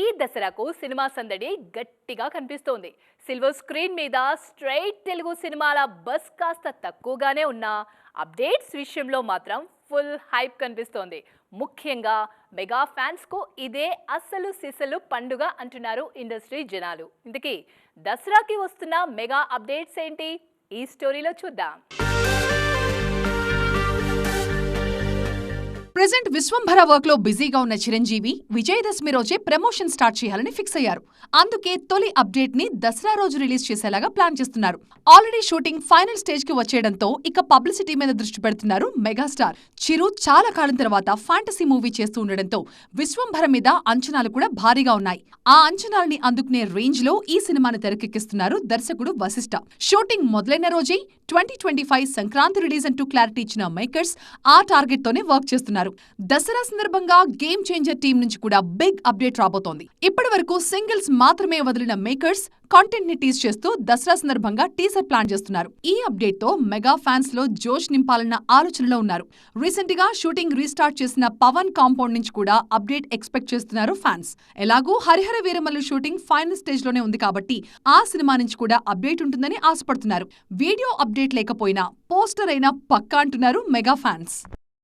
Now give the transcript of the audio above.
ఈ దసరాకు సినిమా సందడి గట్టిగా కనిపిస్తోంది. సిల్వర్ స్క్రీన్ మీద స్ట్రైట్ తెలుగు సినిమాల బస్ కాస్త తక్కువగానే ఉన్నా అప్డేట్స్ విషయంలో మాత్రం ఫుల్ హైప్ కనిపిస్తోంది. ముఖ్యంగా మెగా ఫ్యాన్స్కు ఇదే అస్సలు సిసలు పండుగ అంటున్నారు ఇండస్ట్రీ జనాలు. ఇందుకే దసరాకి వస్తున్న మెగా అప్డేట్స్ ఏంటి? ఈ స్టోరీలో చూద్దాం. ప్రెసెంట్ విశ్వంభర వర్క్లో బిజీగా ఉన్న చిరంజీవి విజయదశమి రోజే ప్రమోషన్ స్టార్ట్ చేయాలని ఫిక్స్ అయ్యారు. అందుకే తొలి అప్డేట్ని దసరా రోజు రిలీజ్ చేసేలాగా ప్లాన్ చేస్తున్నారు. ఆల్రెడీ షూటింగ్ ఫైనల్ స్టేజ్కి వచ్చేయడంతో ఇక పబ్లిసిటీ మీద దృష్టి పెడుతున్నారు మెగాస్టార్. చిరు చాలా కాలం తర్వాత ఫ్యాంటసీ మూవీ చేస్తూ ఉండడంతో విశ్వంభర మీద అంచనాలు కూడా భారీగా ఉన్నాయి. ఆ అంచనాల్ని అందుకునే రేంజ్లో ఈ సినిమాను తెరకెక్కిస్తున్నారు దర్శకుడు వశిష్ఠ షూటింగ్ మొదలైన రోజే twenty twenty five Sankranti release అంటూ క్లారిటీ ఇచ్చిన మేకర్స్ ఆ టార్గెట్ తోనే వర్క్ చేస్తున్నారు. దసరా సందర్భంగా గేమ్ చేంజర్ టీం నుంచి కూడా బిగ్ అప్డేట్ రాబోతోంది. ఇప్పటి వరకు సింగిల్స్ మాత్రమే వదిలిన మేకర్స్ కాంటెంట్ని టీజ్ చేస్తూ దసరా సందర్భంగా టీజర్ ప్లాన్ చేస్తున్నారు. ఈ అప్డేట్తో మెగా ఫ్యాన్స్లో జోష్ నింపాలన్న ఆలోచనలో ఉన్నారు. రీసెంట్గా షూటింగ్ రీస్టార్ట్ చేసిన పవన్ కాంపౌండ్ నుంచి కూడా అప్డేట్ ఎక్స్పెక్ట్ చేస్తున్నారు ఫ్యాన్స్ ఎలాగూ హరిహర వీరమల్లు షూటింగ్ ఫైనల్ స్టేజ్లోనే ఉంది కాబట్టి ఆ సినిమా నుంచి కూడా అప్డేట్ ఉంటుందని ఆశపడుతున్నారు. వీడియో అప్డేట్ లేకపోయినా పోస్టర్ అయినా పక్కా అంటున్నారు మెగా ఫ్యాన్స్